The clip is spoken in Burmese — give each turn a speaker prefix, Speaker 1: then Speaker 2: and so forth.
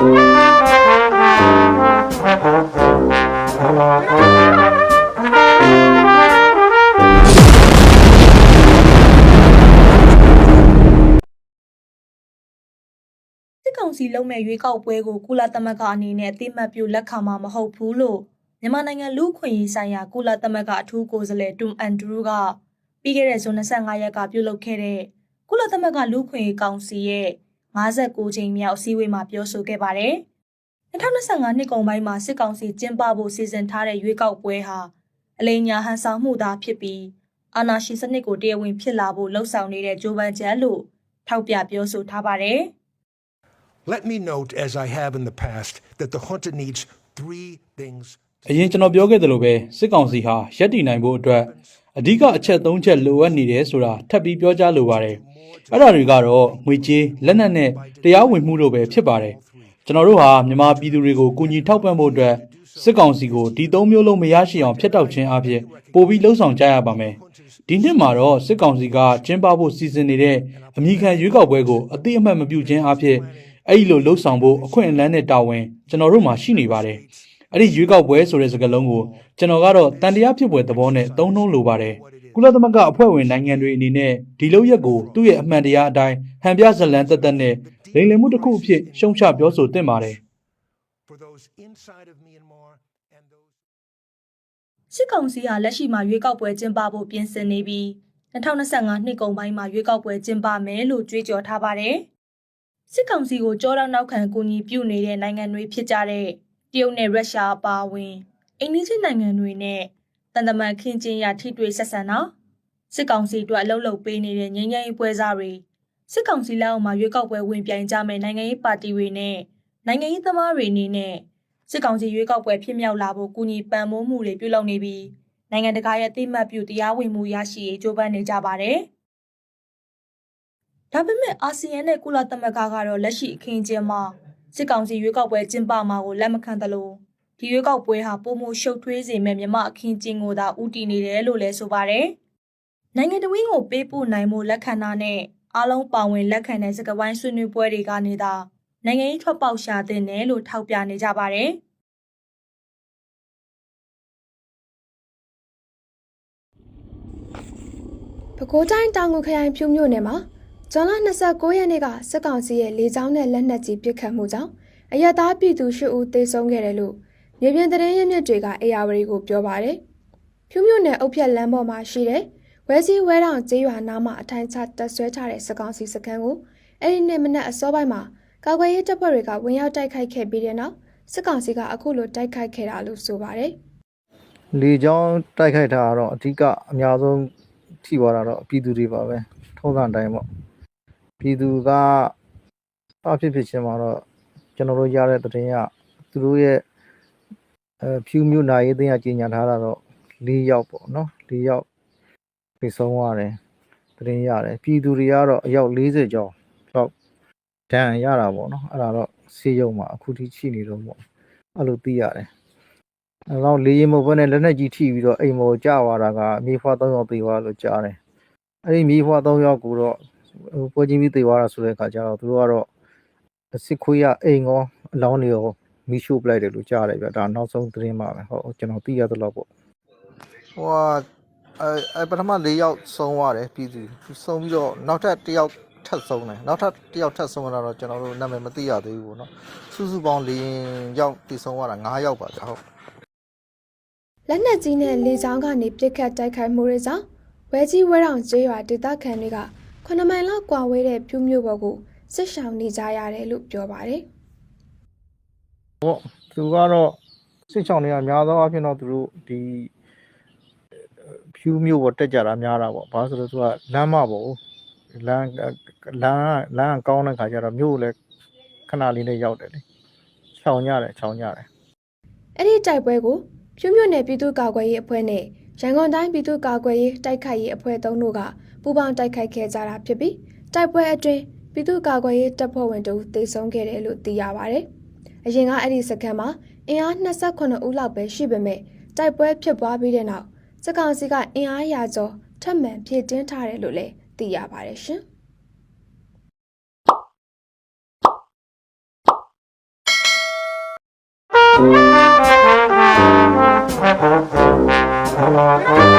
Speaker 1: စစ်ကောင်စီလုံးမဲ့ရွေးကောက်ပွဲကိုကုလသမဂ္ဂအနေနဲ့အသိမှတ်ပြုလက်ခံမှာမဟုတ်ဘူးလို့မြန်မာနိုင်ငံလူ့အခွင့်အရေးဆိုင်ရာကုလသမဂ္ဂအထူးကိုယ်စားလှယ်တွမ်အန်ဒရူးကပြီးခဲ့တဲ့ဇွန်25ရက်ကပြုလုပ်ခဲ့တဲ့ကုလသမဂ္ဂလူ့အခွင့်အရေးကောင်စီရဲ့ 59ကြိမ်မြောက်အစည်းအဝေးမှာပြောဆိုခဲ့ပါတယ်။2025နှစ်ကုန်ပိုင်းမှာစစ်ကောင်စီကျင်းပဖို့စီစဉ်ထားတဲ့ရွေးကောက်ပွဲဟာအလိညာဟန်ဆောင်မှုသာဖြစ်ပြီးအာဏာရှင်စနစ်ကိုတရားဝင်ဖြစ်လာဖို့လှုံ့ဆော်နေတဲ့ဂျိုးပန်ချန်လို့ထောက်ပြပြောဆိုထားပါတယ်။
Speaker 2: Let me note, as I have in the past, that the junta needs three things.
Speaker 3: အရင်ကျွန်တော်ပြောခဲ့သလိုပဲစစ်ကောင်စီဟာရက်တည်နိုင်ဖို့အတွက် အဓိကအချက်၃ချက်လိုအပ်နေတယ်ဆိုတာထပ်ပြီးပြောကြားလိုပါတယ်။အဲ့ဒါတွေကတော့ငွေကြေးလက်နက်နဲ့တရားဝင်မှုတို့ပဲဖြစ်ပါတယ်။ကျွန်တော်တို့ဟာမြန်မာပြည်သူတွေကိုကူညီထောက်ပံ့ဖို့အတွက်စစ်ကောင်စီကိုဒီသုံးမျိုးလုံးမရရှိအောင်ဖျက်တောက်ခြင်းအပြင်ပိုပြီးလှုံ့ဆော်ကြရပါမယ်။ဒီနှစ်မှာတော့စစ်ကောင်စီကကျင်းပဖို့စီစဉ်နေတဲ့အမိခံရွေးကောက်ပွဲကိုအတိအမှတ်မပြုခြင်းအပြင်အဲ့ဒီလိုလှုံ့ဆော်ဖို့အခွင့်အလမ်းနဲ့တာဝန်ကျွန်တော်တို့မှာရှိနေပါတယ်။ အဲ့ဒီရွေးကောက်ပွဲဆိုတဲ့စကားလုံးကိုကျွန်တော်ကတော့တန်တရားဖြစ်ပွဲသဘောနဲ့သုံးနှုံးလိုပါတယ်။ကုလသမဂ္ဂအဖွဲ့ဝင်နိုင်ငံတွေအနေနဲ့ဒီလောက်ရက်ကိုသူ့ရဲ့အမှန်တရားအတိုင်းဟန်ပြဇလန်တက်တက်နဲ့လိမ်လည်မှုတစ်ခုအဖြစ်ရှုံချပြောဆိုသင့်ပါတယ်။
Speaker 2: For those inside of Myanmar and those
Speaker 1: စစ်ကောင်စီဟာလက်ရှိမှာရွေးကောက်ပွဲကျင်းပဖို့ပြင်ဆင်နေပြီး2025နှစ်ကုန်ပိုင်းမှာရွေးကောက်ပွဲကျင်းပမယ်လို့ကြွေးကြော်ထားပါတယ်။စစ်ကောင်စီကိုကြောတောက်နောက်ခံကူညီပြုနေတဲ့နိုင်ငံတွေဖြစ်ကြတဲ့ တရုတ်နဲ့ရုရှားအပါအဝင်အိန္ဒိယနိုင်ငံတွေနဲ့တန်တမန်ခင်းကျင်းရထိတွေ့ဆက်ဆံတာစစ်ကောင်စီအတွက်အလုပ်လုပ်ပေးနေတဲ့ငြိမ်းချမ်းရေးပွဲစားတွေစစ်ကောင်စီလက်အောက်မှာရွေးကောက်ပွဲဝင်ပြိုင်ကြမဲ့နိုင်ငံရေးပါတီတွေနဲ့နိုင်ငံရေးသမားတွေအနေနဲ့စစ်ကောင်စီရွေးကောက်ပွဲဖြစ်မြောက်လာဖို့ကူညီပံ့ပိုးမှုတွေပြုလုပ်နေပြီးနိုင်ငံတကာရဲ့အသိမှတ်ပြုတရားဝင်မှုရရှိရေးကြိုးပမ်းနေကြပါတယ်။ဒါပေမဲ့အာဆီယံနဲ့ကုလသမဂ္ဂကတော့လက်ရှိအခင်းအကျင်းမှာ စစ်ကောင်စီရွေးကောက်ပွဲကျင်းပမှာကိုလက်မခံသလိုဒီရွေးကောက်ပွဲဟာပုံမှုရှုပ်ထွေးစေမဲ့မြမအခင်းကျင်းကိုသာဥတီနေတယ်လို့လည်းဆိုပါတယ်။နိုင်ငံတော်ဝင်ကိုပေးပို့နိုင်မှုလက်ခံတာနဲ့အားလုံးပါဝင်လက်ခံတဲ့စကဝိုင်းဆွေးနွေးပွဲတွေကနေသာနိုင်ငံရေးထွက်ပေါက်ရှာတဲ့နယ်လို့ထောက်ပြနေကြပါတယ်။
Speaker 4: ပဲခူးတိုင်းတောင်ငူခရိုင်ဖြူမြို့နယ်မှာ ဇွန်လ29ရက်နေ့ကစစ်ကောင်စီရဲ့လေကြောင်းနဲ့လက်နက်ကြီးပစ်ခတ်မှုကြောင့်အရက်သားပြည်သူ၈ဦးသေဆုံးခဲ့တယ်လို့မြေပြင်သတင်းရင်းမြစ်တွေကအေယာဝတီကိုပြောပါတယ်။ဖြူမြို့နယ်အုပ်ဖြတ်လမ်းပေါ်မှာရှိတဲ့ဝဲစည်းဝဲတောင်ကျေးရွာနားမှာအထိုင်ချတပ်ဆွဲထားတဲ့စစ်ကောင်စီစခန်းကိုအဲ့ဒီနေ့မနက်အစောပိုင်းမှာကာကွယ်ရေးတပ်ဖွဲ့တွေကဝင်ရောက်တိုက်ခိုက်ခဲ့ပြီးတဲ့နောက်စစ်ကောင်စီကအခုလိုတိုက်ခိုက်ခဲ့တာလို့ဆိုပါတယ်။
Speaker 5: လေကြောင်းတိုက်ခိုက်တာကတော့အဓိကအများဆုံးထိသွားတာတော့ပြည်သူတွေပါပဲထုံးစံအတိုင်းပေါ့ ပြည်သူကအဖြစ်ဖြစ်ချင်းမှာတော့ကျွန်တော်တို့ရတဲ့သတင်းကသူတို့ရဲ့အဲဖြူမျိုးနာရေးတင်ကကြီးညာထားတာတော့၄ယောက်ပေါ့နော်၄ယောက်ပြေဆုံးသွားတယ်သတင်းရတယ်ပြည်သူတွေကတော့အယောက်40ကျော်တော့ဒဏ်ရတာပေါ့နော်အဲ့ဒါတော့စေယုံမှာအခုထိရှိနေတော့ပေါ့အဲ့လိုသိရတယ်အဲတော့လေရင်မဟုတ်ဘဲနဲ့လက်နက်ကြီးထိပြီးတော့အိမ်မော်ကျသွားတာကမြေဖွား၃ယောက်သေသွားလို့ကြားတယ်။အဲဒီမြေဖွား၃ယောက်ကိုတော့ ဟိုပွဲချင်းပြီးသေသွားတာဆိုတဲ့အခါကျတော့သူတို့ကတော့စစ်ခွေးရအိမ်ကောအလောင်းတွေရောမိရှို့ပလိုက်တယ်လို့ကြားတယ်ဗျဒါနောက်ဆုံးသတင်းပါပဲဟုတ်ကျွန်တော်သိရသလောက်ပေါ့ဟိုကအဲအဲပထမ၄ယောက်ဆုံးသွားတယ်ပြည်သူဆုံးပြီးတော့နောက်ထပ်တစ်ယောက်ထပ်ဆုံးတယ်နောက်ထပ်တစ်ယောက်ထပ်ဆုံးတာတော့ကျွန်တော်တို့နာမည်မသိရသေးဘူးပေါ့နော်စုစုပေါင်း၄ယောက်တည်ဆုံးသွားတာ၅ယောက်ပါဗျဟုတ်
Speaker 4: လက်နက်ကြီးနဲ့လေကြောင်းကနေပစ်ခတ်တိုက်ခိုက်မှုတွေကြောင့်ဝဲကြီးဝဲတောင်ကျေးရွာဒေသခံတွေက 9မိုင်လောက်ကွာဝေးတဲ့ဖြူမြို့ပေါ်ကိုစစ်ရှောင်နေကြရတယ်လို့ပြောပါတယ်
Speaker 5: ပေါ့သူကတော့စစ်ချောင်းတွေကများသောအားဖြင့်တော့သူတို့ဒီဖြူးမျိုးပေါ်တက်ကြတာများတာပေါ့ဘာလို့ဆိုတော့သူကလမ်းမပေါ့လမ်းလမ်းလမ်းကောင်းတဲ့ခါကျတော့မြို့လည်းခဏလေးနဲ့ရောက်တယ်လေချောင်ကြတယ်ချောင်ကြတယ်။
Speaker 4: အဲ့ဒီတိုက်ပွဲကိုဖြူမြို့နယ်ပြည်သူ့ကာကွယ်ရေးအဖွဲ့နဲ့ရန်ကုန်တိုင်းပြည်သူ့ကာကွယ်ရေးတိုက်ခိုက်ရေးအဖွဲ့သုံးတို့က ပူးပေါင်းတိုက်ခိုက်ခဲ့ကြတာဖြစ်ပြီးတိုက်ပွဲအတွင်းပြည်သူ့ကာကွယ်ရေးတပ်ဖွဲ့ဝင်တို့သေဆုံးခဲ့တယ်လို့သိရပါဗျ။အရင်ကအဲ့ဒီစခန်းမှာအင်အား28ဦးလောက်ပဲရှိပေမဲ့တိုက်ပွဲဖြစ်ပွားပြီးတဲ့နောက်စစ်ကောင်စီကအင်အားရာကျော်ထပ်မံဖြည့်တင်းထားတယ်လို့လည်းသိရပါတယ်ရှင်။ Thank you.